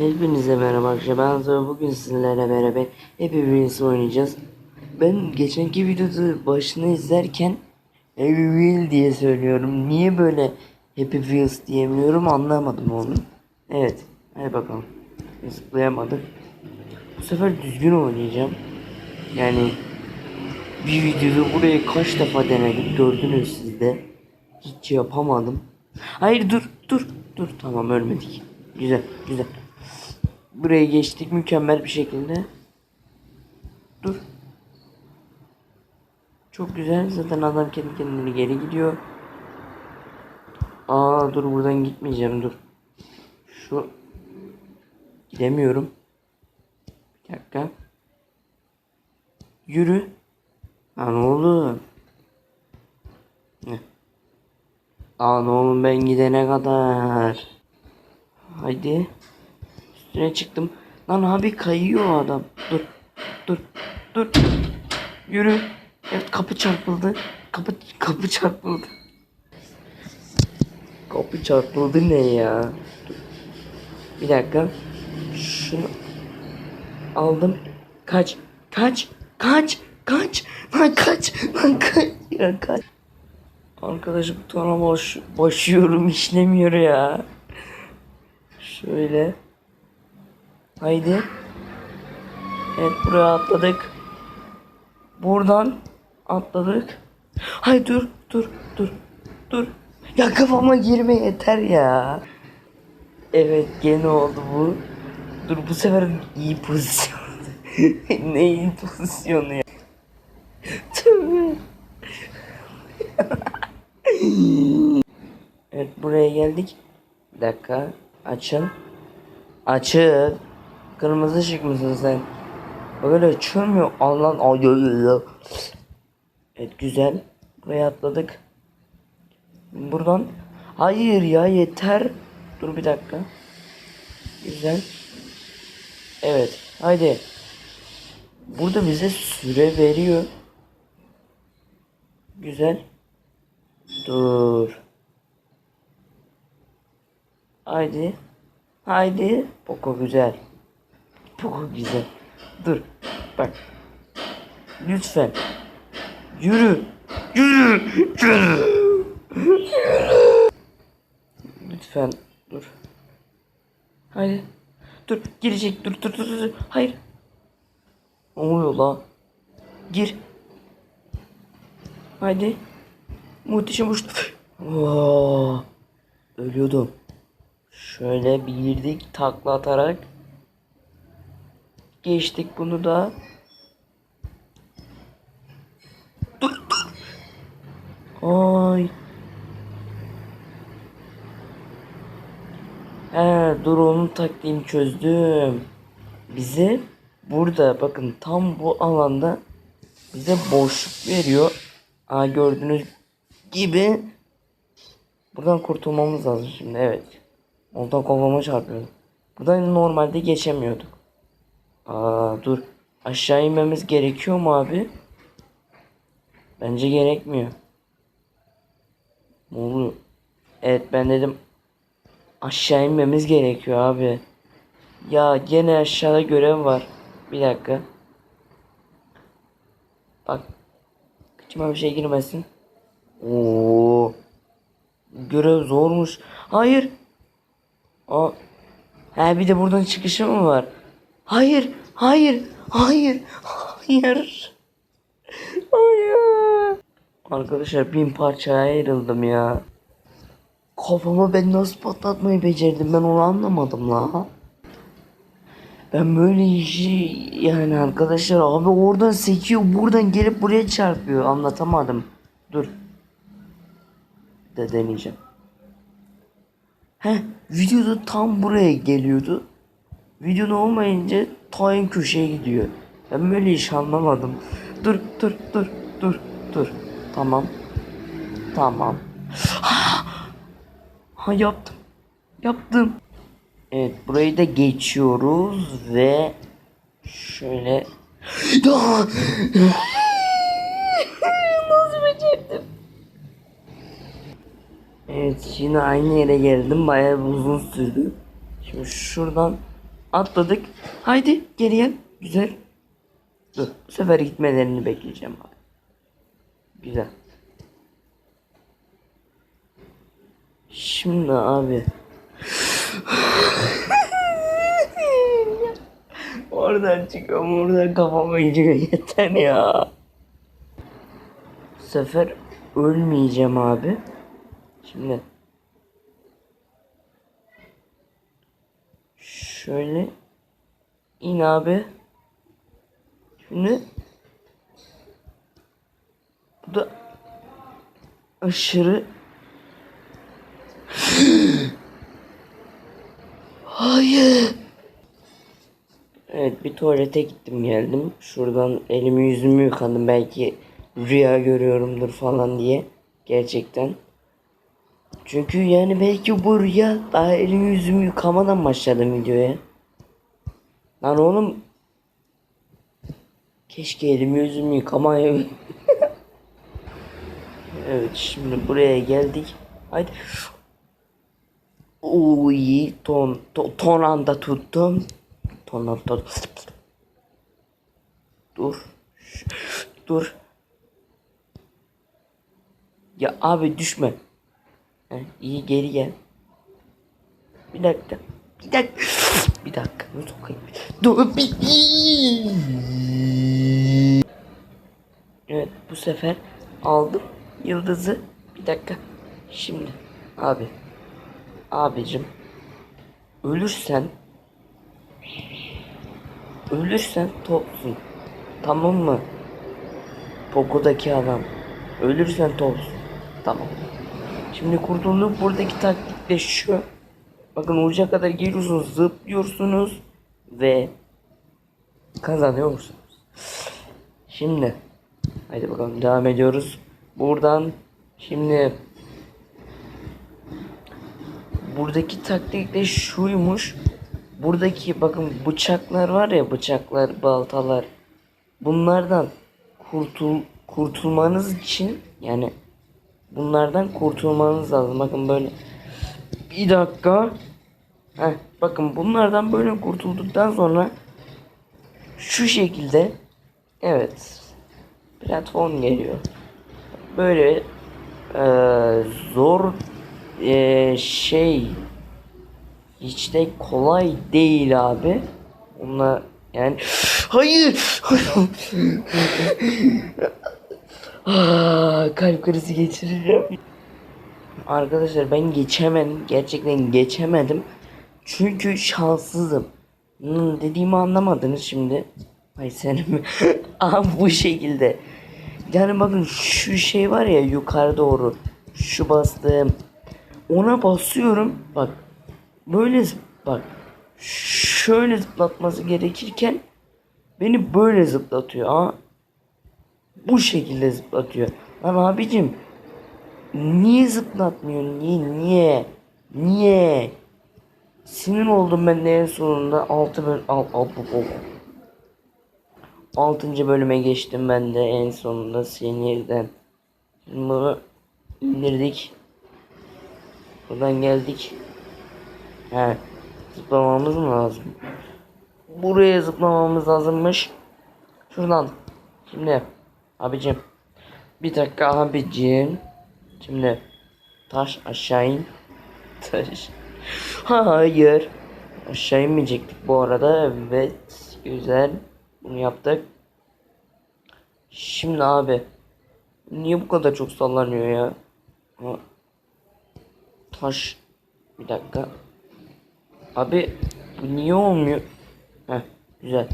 Hepinize merhaba arkadaşlar. Ben Azra. Bugün sizlerle beraber Happy Wheels oynayacağız. Ben geçenki videoda başını izlerken Happy Wheel diye söylüyorum. Niye böyle Happy Wheels diyemiyorum anlamadım onu. Evet. Hadi bakalım. Zıplayamadık. Bu sefer düzgün oynayacağım. Yani bir videoda burayı kaç defa denedim gördünüz siz de. Hiç yapamadım. Hayır dur dur dur tamam ölmedik. Güzel güzel. Buraya geçtik mükemmel bir şekilde. Dur. Çok güzel zaten adam kendi kendine geri gidiyor. Aa dur buradan gitmeyeceğim dur. Şu gidemiyorum. Bir dakika. Yürü. Lan oğlum. Ne? Lan oğlum ben gidene kadar. Haydi. Üstüne çıktım. Lan abi kayıyor adam. Dur. Dur. Dur. Yürü. Evet kapı çarpıldı. Kapı kapı çarpıldı. Kapı çarpıldı ne ya? Dur. Bir dakika. Şunu aldım. Kaç. Kaç. Kaç. Kaç. Lan kaç. Lan kaç. Ya kaç. Arkadaş butona boş, boşuyorum işlemiyor ya. Şöyle. Haydi. Evet buraya atladık. Buradan atladık. Hay dur dur dur dur. Ya kafama girme yeter ya. Evet gene oldu bu. Dur bu sefer iyi pozisyon. ne iyi pozisyonu ya. Evet buraya geldik. Bir dakika. Açıl. Açıl. Kırmızı ışık mısın sen? Böyle açılmıyor. Allah Allah. Evet güzel. Buraya atladık. Buradan. Hayır ya yeter. Dur bir dakika. Güzel. Evet. Haydi. Burada bize süre veriyor. Güzel. Dur. Haydi. Haydi. Poco güzel. Poco güzel. Dur. Bak. Lütfen. Yürü. Yürü. Yürü. Lütfen. Dur. Haydi. Dur. Girecek. Dur dur dur. dur. Hayır. Ne oluyor la? Gir. Haydi. Muhteşem uçtu. Ölüyordum. Şöyle bir girdik takla atarak. Geçtik bunu da. Ay. He dur onun taktiğini çözdüm. Bize burada bakın tam bu alanda bize boşluk veriyor. Aa gördüğünüz gibi buradan kurtulmamız lazım şimdi evet. Ondan kovama çarpıyordu. Buradan normalde geçemiyorduk. Aa dur. Aşağı inmemiz gerekiyor mu abi? Bence gerekmiyor. Ne oluyor? Evet ben dedim aşağı inmemiz gerekiyor abi. Ya gene aşağıda görev var. Bir dakika. Bak. Kıçıma bir şey girmesin. Oo. Görev zormuş. Hayır. Aa. Ha bir de buradan çıkışı mı var? Hayır. Hayır. Hayır. Hayır. Hayır. Arkadaşlar bin parçaya ayrıldım ya. Kafamı ben nasıl patlatmayı becerdim ben onu anlamadım la. Ben böyle işi yani arkadaşlar abi oradan sekiyor buradan gelip buraya çarpıyor anlatamadım. Dur. De deneyeceğim. He videoda tam buraya geliyordu. Videoda olmayınca ta en köşeye gidiyor. Ben böyle iş anlamadım. Dur dur dur dur dur. Tamam. Tamam. Ha yaptım. Yaptım. Evet burayı da geçiyoruz ve şöyle Nasıl becerdim? Evet yine aynı yere geldim bayağı uzun sürdü. Şimdi şuradan Atladık. Haydi geri gel. Güzel. Bu sefer gitmelerini bekleyeceğim abi. Güzel. Şimdi abi. oradan çıkıyorum oradan kafama gidiyor yeter ya. Bu sefer ölmeyeceğim abi. Şimdi şöyle in abi. Şimdi bu da aşırı Hayır. Evet bir tuvalete gittim geldim. Şuradan elimi yüzümü yıkadım belki rüya görüyorumdur falan diye. Gerçekten. Çünkü yani belki bu rüya daha elimi yüzümü yıkamadan başladım videoya. Lan oğlum Keşke elimi yüzümü yıkamayı. evet şimdi buraya geldik. Haydi. Uy ton, to, ton anda tuttum. Ton anda Dur. Dur. Ya abi düşme. Heh, iyi geri gel. Bir dakika. Bir dakika. Bir dakika. Ne sokayım? Dur bir. Evet bu sefer aldım yıldızı. Bir dakika. Şimdi abi. Abicim. Ölürsen Ölürsen topsun. Tamam mı? Poco'daki adam. Ölürsen topsun. Tamam. Şimdi kurtulduk buradaki taktik de şu. Bakın uca kadar geliyorsunuz, zıplıyorsunuz ve kazanıyorsunuz. Şimdi haydi bakalım devam ediyoruz. Buradan şimdi buradaki taktik de şuymuş. Buradaki bakın bıçaklar var ya bıçaklar, baltalar. Bunlardan kurtul kurtulmanız için yani bunlardan kurtulmanız lazım. Bakın böyle bir dakika. Heh, bakın bunlardan böyle kurtulduktan sonra şu şekilde evet platform geliyor. Böyle eee, zor eee, şey hiç de kolay değil abi. Onunla yani hayır. Ah, kalp krizi geçireceğim. Arkadaşlar ben geçemedim. Gerçekten geçemedim. Çünkü şanssızım. Hmm, dediğimi anlamadınız şimdi. Ay senin? Aha bu şekilde. Yani bakın şu şey var ya yukarı doğru. Şu bastığım. Ona basıyorum. Bak. Böyle bak. Şöyle zıplatması gerekirken beni böyle zıplatıyor. Ama bu şekilde zıplatıyor. Lan abicim niye zıplatmıyorsun? Niye? Niye? Niye? Sinir oldum ben de en sonunda 6 bölüm al, al, al, al. 6. bölüme geçtim ben de en sonunda sinirden. Şimdi bunu indirdik. Buradan geldik. He. Zıplamamız mı lazım? Buraya zıplamamız lazımmış. Şuradan. Şimdi abicim. Bir dakika abicim. Şimdi taş aşağı in. Taş. Hayır. Aşağı inmeyecektik bu arada. Evet. Güzel. Bunu yaptık. Şimdi abi. Niye bu kadar çok sallanıyor ya? Taş. Bir dakika. Abi niye olmuyor? Heh, güzel.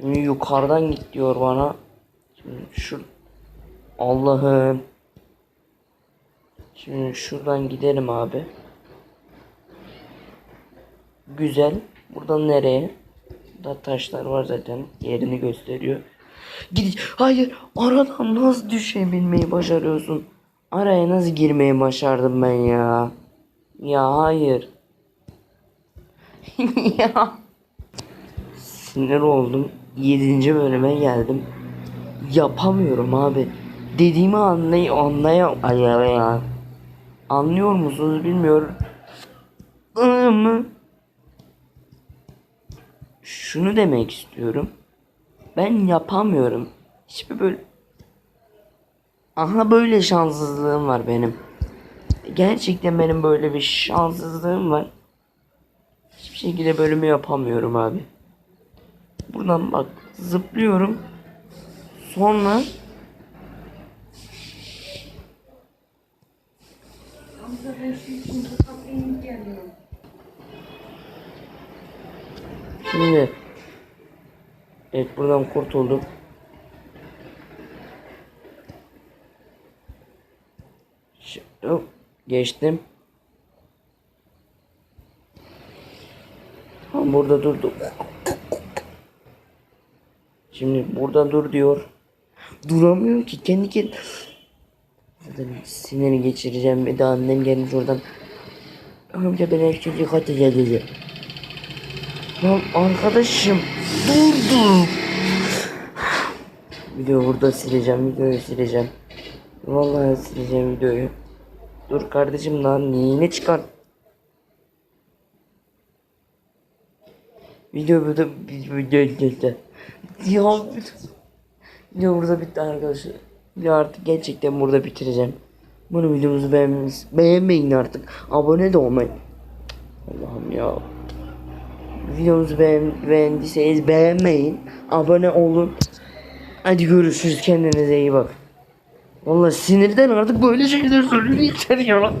Şimdi yukarıdan git diyor bana. Şu Allah'ım. Şimdi şuradan gidelim abi. Güzel. Buradan nereye? Burada taşlar var zaten. Yerini gösteriyor. Gid Hayır. Aradan nasıl düşebilmeyi başarıyorsun? Araya nasıl girmeyi başardım ben ya? Ya hayır. ya. Sinir oldum. 7. bölüme geldim. Yapamıyorum abi. Dediğimi anlay anlayam ay ya. Anlıyor musunuz bilmiyorum. Mı? şunu demek istiyorum. Ben yapamıyorum. Hiçbir böyle Aha böyle şanssızlığım var benim. Gerçekten benim böyle bir şanssızlığım var. Hiçbir şekilde bölümü yapamıyorum abi. Buradan bak zıplıyorum. Sonra şimdi Evet buradan kurtuldum. Ş- hop, Geçtim. Tam burada durdu. Şimdi burada dur diyor. Duramıyorum ki kendi. Zaten siniri geçireceğim. Bir de annem gelmiş oradan. Amca ben her şeyi kaçacağım dedi. Lan arkadaşım durdu. Video burada sileceğim. Videoyu sileceğim. Vallahi sileceğim videoyu. Dur kardeşim lan neyine çıkar? Video burada video video Ya video burada bitti arkadaşlar. Video artık gerçekten burada bitireceğim. Bunu videomuzu beğenmeyiz. Beğenmeyin artık. Abone de olmayın. Allah'ım ya. Videomuzu beğen beğendiyseniz beğenmeyin. Abone olun. Hadi görüşürüz. Kendinize iyi bak. Vallahi sinirden artık böyle şeyler söylüyor. Yeter ya.